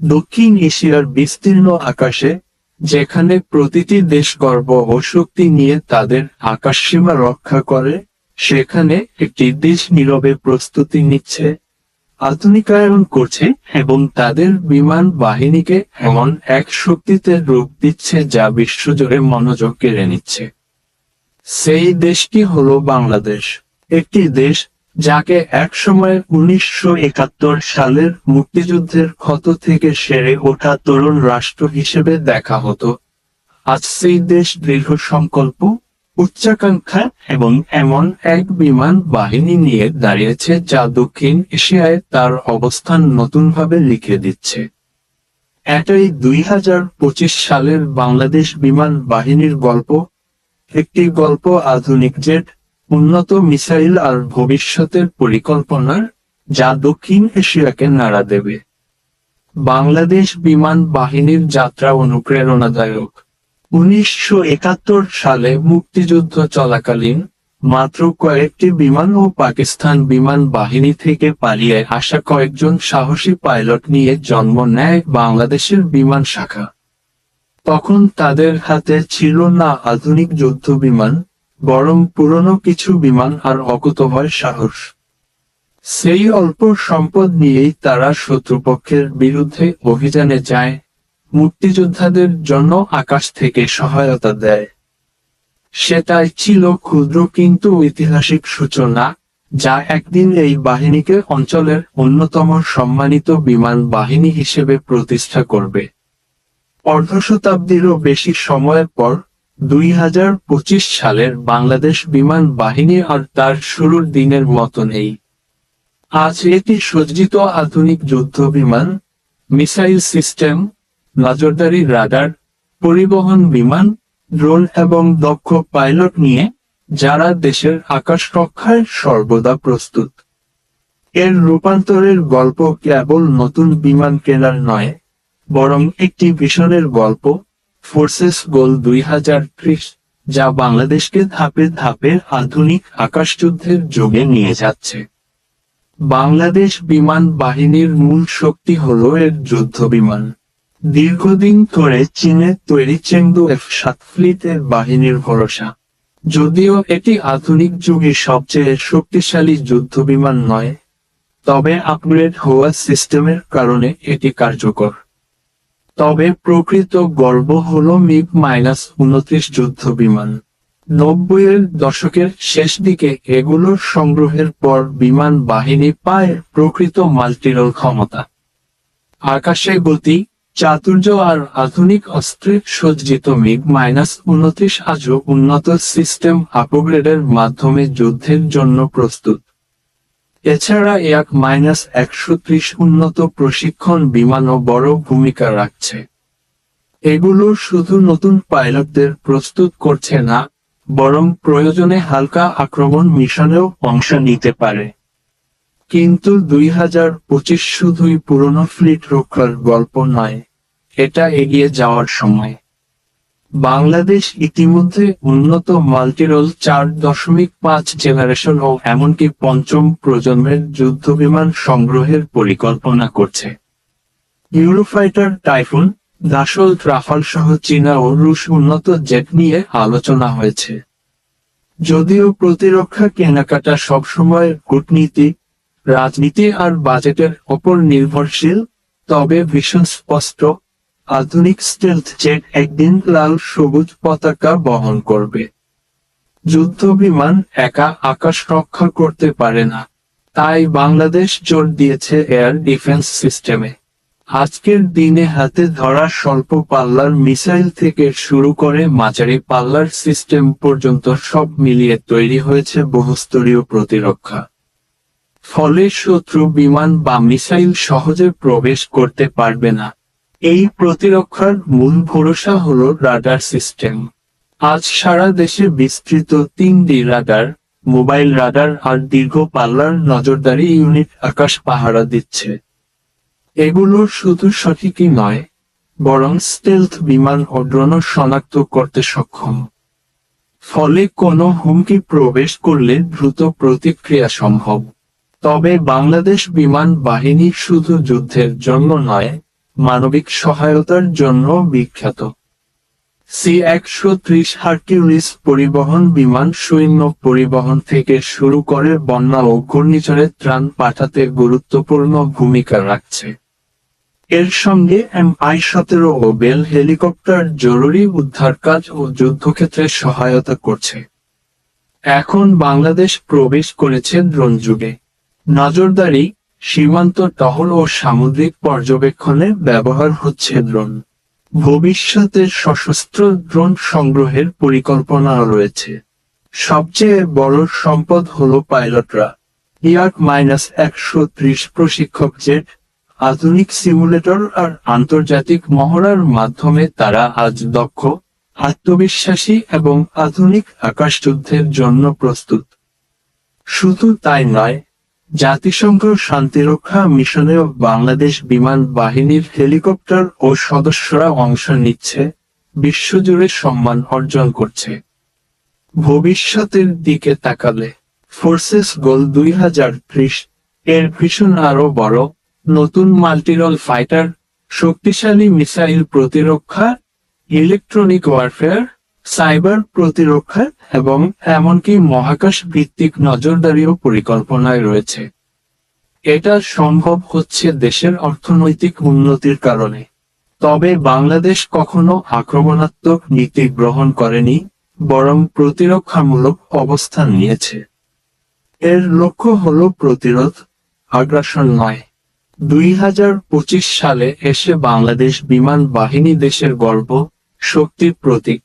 দক্ষিণ এশিয়ার বিস্তীর্ণ আকাশে, যেখানে প্রতিটি দেশ গর্ব ও শক্তি নিয়ে তাদের আকাশসীমা রক্ষা করে, সেখানে একটি দেশ নীরবে প্রস্তুতি নিচ্ছে, আধুনিকায়ন করছে এবং তাদের বিমান বাহিনীকে এমন এক শক্তিতে রূপ দিচ্ছে যা বিশ্বজুড়ে মনোযোগ কেড়ে নিচ্ছে। সেই দেশটি হলো বাংলাদেশ। একটি দেশ যাকে একসময় উনিশশো একাত্তর সালের মুক্তিযুদ্ধের ক্ষত থেকে সেরে ওঠা তরুণ রাষ্ট্র হিসেবে দেখা হতো। আজ সেই দেশ দৃঢ় সংকল্প, উচ্চাকাঙ্ক্ষা এবং এমন এক বিমান বাহিনী নিয়ে দাঁড়িয়েছে যা দক্ষিণ এশিয়ায় তার অবস্থান নতুনভাবে লিখে দিচ্ছে। এটাই দুই হাজার পঁচিশ সালের বাংলাদেশ বিমান বাহিনীর গল্প। একটি গল্প আধুনিক জেট উন্নত মিসাইল আর ভবিষ্যতের পরিকল্পনার যা দক্ষিণ এশিয়াকে নাড়া দেবে। বাংলাদেশ বিমান বাহিনীর যাত্রা অনুপ্রেরণাদায়ক। উনিশশো একাত্তর সালে মুক্তিযুদ্ধ চলাকালীন মাত্র কয়েকটি বিমান ও পাকিস্তান বিমান বাহিনী থেকে পালিয়ে আসা কয়েকজন সাহসী পাইলট নিয়ে জন্ম নেয় বাংলাদেশের বিমান শাখা। তখন তাদের হাতে ছিল না আধুনিক যুদ্ধ বিমান বরং পুরনো কিছু বিমান আর অকুতভয় সাহস। সেই অল্প সম্পদ নিয়েই তারা শত্রুপক্ষের বিরুদ্ধে অভিযানে যায়, মুক্তিযোদ্ধাদের জন্য আকাশ থেকে সহায়তা দেয়। সেটাই ছিল ক্ষুদ্র কিন্তু ঐতিহাসিক সূচনা, যা একদিন এই বাহিনীকে অঞ্চলের অন্যতম সম্মানিত বিমান বাহিনী হিসেবে প্রতিষ্ঠা করবে। অর্ধ শতাব্দীরও বেশি সময়ের পর দুই হাজার পঁচিশ সালের বাংলাদেশ বিমান বাহিনী আর তার শুরুর দিনের মতো নেই। আজ এটি সজ্জিত আধুনিক যুদ্ধ বিমান, মিসাইল সিস্টেম, নজরদারি রাডার, পরিবহন বিমান, ড্রোন এবং দক্ষ পাইলট নিয়ে যারা দেশের আকাশ রক্ষায় সর্বদা প্রস্তুত। এর রূপান্তরের গল্প কেবল নতুন বিমান কেনার নয়, বরং একটি ভিশনের গল্প ফোর্সেস গোল দুই হাজার ত্রিশ, যা বাংলাদেশকে ধাপে ধাপে আধুনিক আকাশযুদ্ধের যুগে নিয়ে যাচ্ছে। বাংলাদেশ বিমান বাহিনীর মূল শক্তি হল এর যুদ্ধ বিমান। দীর্ঘদিন ধরে চীনের তৈরি চেংদু এফ সাত ফ্লিটের বাহিনীর ভরসা। যদিও এটি আধুনিক যুগে সবচেয়ে শক্তিশালী যুদ্ধ বিমান নয়, তবে আপগ্রেড হওয়া সিস্টেমের কারণে এটি কার্যকর। তবে প্রকৃত গর্ব হল মিগ মাইনাস উনত্রিশ যুদ্ধ বিমান। নব্বইয়ের দশকের শেষ দিকে এগুলোর সংগ্রহের পর বিমান বাহিনী পায় প্রকৃত মাল্টিরোল ক্ষমতা। আকাশে গতি, চাতুর্য আর আধুনিক অস্ত্রে সজ্জিত মিগ মাইনাস উনত্রিশ আজও উন্নত সিস্টেম আপগ্রেডের মাধ্যমে যুদ্ধের জন্য প্রস্তুত। এছাড়া এক মাইনাস একশো ত্রিশ উন্নত প্রশিক্ষণ বিমানও বড় ভূমিকা রাখছে। এগুলো শুধু নতুন পাইলটদের প্রস্তুত করছে না, বরং প্রয়োজনে হালকা আক্রমণ মিশনেও অংশ নিতে পারে। কিন্তু দুই হাজার পঁচিশ শুধুই পুরনো ফ্লিট রক্ষার গল্প নয়, এটা এগিয়ে যাওয়ার সময়। বাংলাদেশ ইতিমধ্যে উন্নত মাল্টিরোল চার দশমিক পাঁচ জেনারেশন ও এমনকি পঞ্চম প্রজন্মের যুদ্ধবিমান সংগ্রহের পরিকল্পনা করছে। ইউরোফাইটার টাইফুন, দাসল ট্রাফাল সহ চীনা ও রুশ উন্নত জেট নিয়ে আলোচনা হয়েছে। যদিও প্রতিরক্ষা কেনাকাটা সবসময় কূটনীতি, রাজনীতি আর বাজেটের ওপর নির্ভরশীল, তবে ভীষণ স্পষ্ট আধুনিক স্টেলথ জেট একদিন লাল সবুজ পতাকা বহন করবে। যুদ্ধ বিমান একা আকাশ রক্ষা করতে পারে না। তাই বাংলাদেশ জোর দিয়েছে এয়ার ডিফেন্স সিস্টেমে আজকের দিনে হাতে ধরা স্বল্প পাল্লার মিসাইল থেকে শুরু করে মাঝারি পাল্লার সিস্টেম পর্যন্ত সব মিলিয়ে তৈরি হয়েছে বহুস্তরীয় প্রতিরক্ষা। ফলে শত্রু বিমান বা মিসাইল সহজে প্রবেশ করতে পারবে না। এই প্রতিরক্ষার মূল ভরসা হল রাডার সিস্টেম। আজ সারা দেশে বিস্তৃত তিন ডি রাডার, মোবাইল রাডার আর দীর্ঘ পাল্লার নজরদারি ইউনিট আকাশ পাহারা দিচ্ছে। এগুলো শুধু সঠিকই নয়, বরং স্টেলথ বিমান ও ড্রোন শনাক্ত করতে সক্ষম। ফলে কোনো হুমকি প্রবেশ করলে দ্রুত প্রতিক্রিয়া সম্ভব। তবে বাংলাদেশ বিমান বাহিনী শুধু যুদ্ধের জন্য নয় মানবিক সহায়তার জন্য বিখ্যাত। সি একশো ত্রিশ হার্কিউলিস পরিবহন বিমান সৈন্য পরিবহন থেকে শুরু করে বন্যা ও ঘূর্ণিঝড়ে ত্রাণ পাঠাতে গুরুত্বপূর্ণ ভূমিকা রাখছে। এর সঙ্গে এম আই সতেরো ও বেল হেলিকপ্টার জরুরি উদ্ধার কাজ ও যুদ্ধক্ষেত্রে সহায়তা করছে। এখন বাংলাদেশ প্রবেশ করেছে ড্রোন যুগে। নজরদারি সীমান্ত টহল ও সামুদ্রিক পর্যবেক্ষণে ব্যবহার হচ্ছে ড্রোন। ভবিষ্যতে সশস্ত্র ড্রোন সংগ্রহের পরিকল্পনা রয়েছে। সবচেয়ে বড় সম্পদ হল পাইলটরা। ইয়ার্ক মাইনাস একশো ত্রিশ প্রশিক্ষক জেট, আধুনিক সিমুলেটর আর আন্তর্জাতিক মহড়ার মাধ্যমে তারা আজ দক্ষ, আত্মবিশ্বাসী এবং আধুনিক আকাশযুদ্ধের জন্য প্রস্তুত। শুধু তাই নয় জাতিসংঘ শান্তিরক্ষা মিশনেও বাংলাদেশ বিমান বাহিনীর হেলিকপ্টার ও সদস্যরা অংশ নিচ্ছে, বিশ্বজুড়ে সম্মান অর্জন করছে। ভবিষ্যতের দিকে তাকালে, ফোর্সেস গোল দুই হাজার ত্রিশ এর ভীষণ আরও বড়, নতুন মাল্টিরল ফাইটার, শক্তিশালী মিসাইল প্রতিরক্ষা, ইলেকট্রনিক ওয়ারফেয়ার সাইবার প্রতিরক্ষা এবং এমনকি মহাকাশ ভিত্তিক নজরদারিও পরিকল্পনায় রয়েছে। এটা সম্ভব হচ্ছে দেশের অর্থনৈতিক উন্নতির কারণে। তবে বাংলাদেশ কখনো আক্রমণাত্মক নীতি গ্রহণ করেনি, বরং প্রতিরক্ষামূলক অবস্থান নিয়েছে। এর লক্ষ্য হল প্রতিরোধ, আগ্রাসন নয়। দুই সালে এসে বাংলাদেশ বিমান বাহিনী দেশের গর্ব, শক্তির প্রতীক।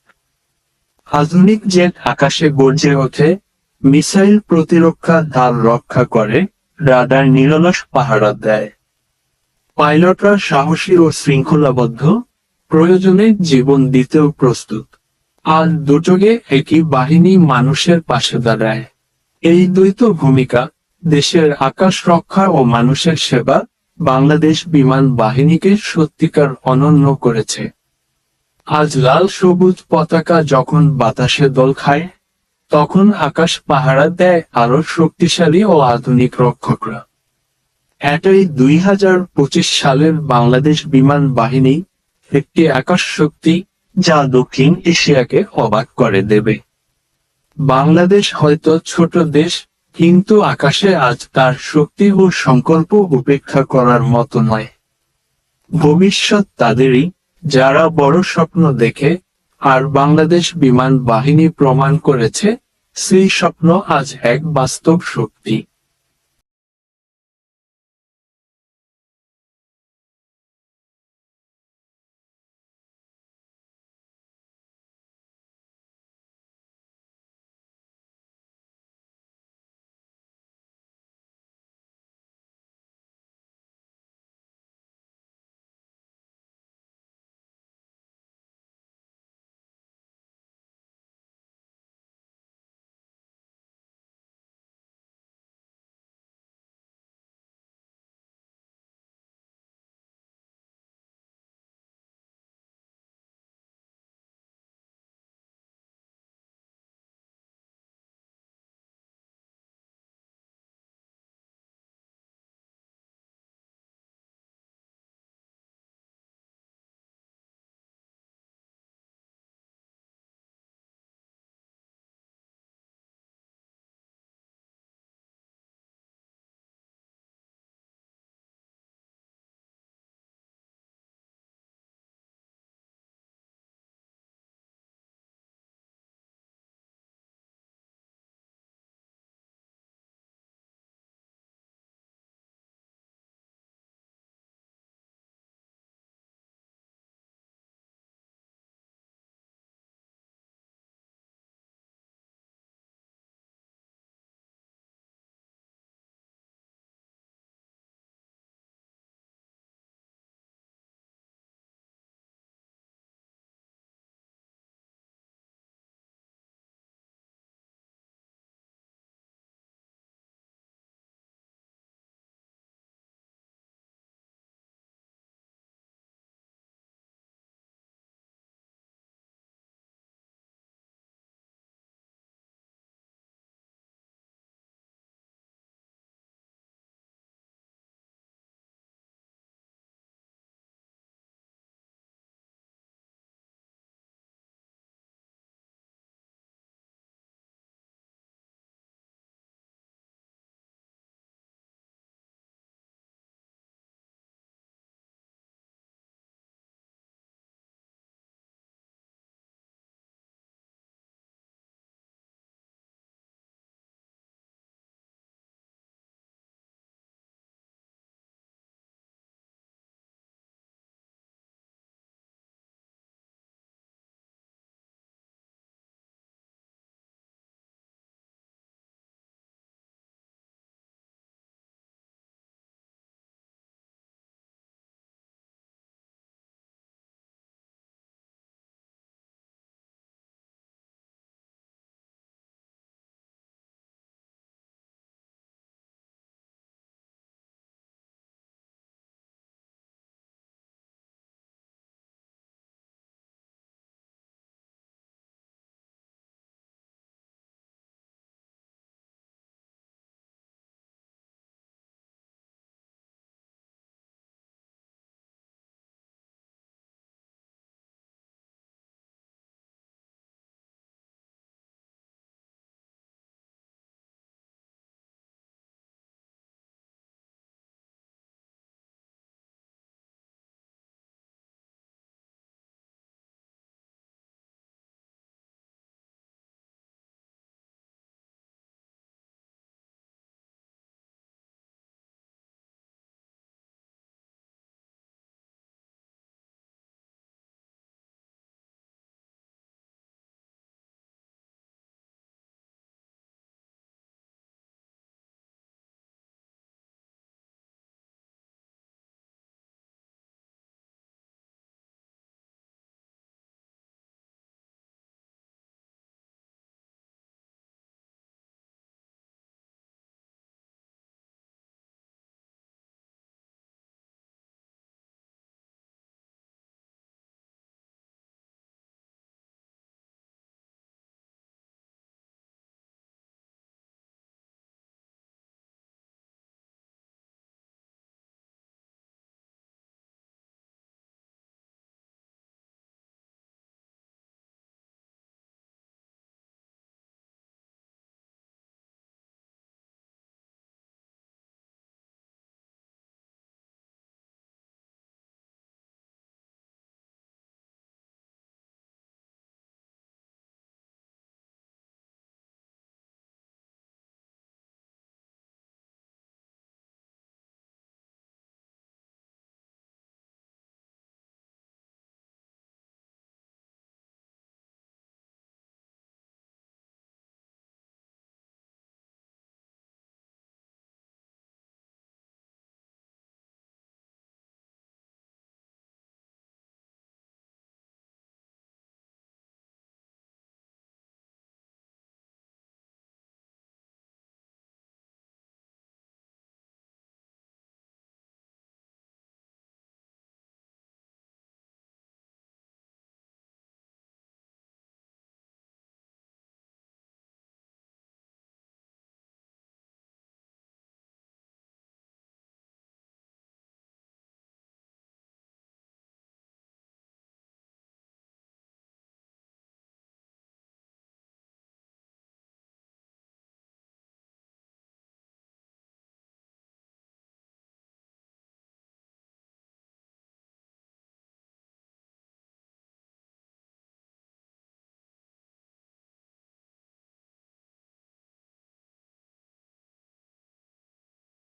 আধুনিক জেট আকাশে গর্জে ওঠে, মিসাইল প্রতিরক্ষা ঢাল রক্ষা করে, রাডার নিরলস পাহারা দেয়। পাইলটরা সাহসী ও শৃঙ্খলাবদ্ধ, প্রয়োজনে জীবন দিতেও প্রস্তুত। আর দুটোকে একই বাহিনী মানুষের পাশে দাঁড়ায়। এই দ্বৈত ভূমিকা দেশের আকাশ রক্ষা ও মানুষের সেবা বাংলাদেশ বিমান বাহিনীকে সত্যিকার অনন্য করেছে। আজ লাল সবুজ পতাকা যখন বাতাসে দোল খায়, তখন আকাশ পাহারা দেয় আরও শক্তিশালী ও আধুনিক রক্ষকরা। এটাই দুই হাজার পঁচিশ সালের বাংলাদেশ বিমান বাহিনী একটি আকাশ শক্তি যা দক্ষিণ এশিয়াকে অবাক করে দেবে। বাংলাদেশ হয়তো ছোট দেশ, কিন্তু আকাশে আজ তার শক্তি ও সংকল্প উপেক্ষা করার মতো নয়। ভবিষ্যৎ তাদেরই যারা বড় স্বপ্ন দেখে আর বাংলাদেশ বিমান বাহিনী প্রমাণ করেছে, সেই স্বপ্ন আজ এক বাস্তব শক্তি।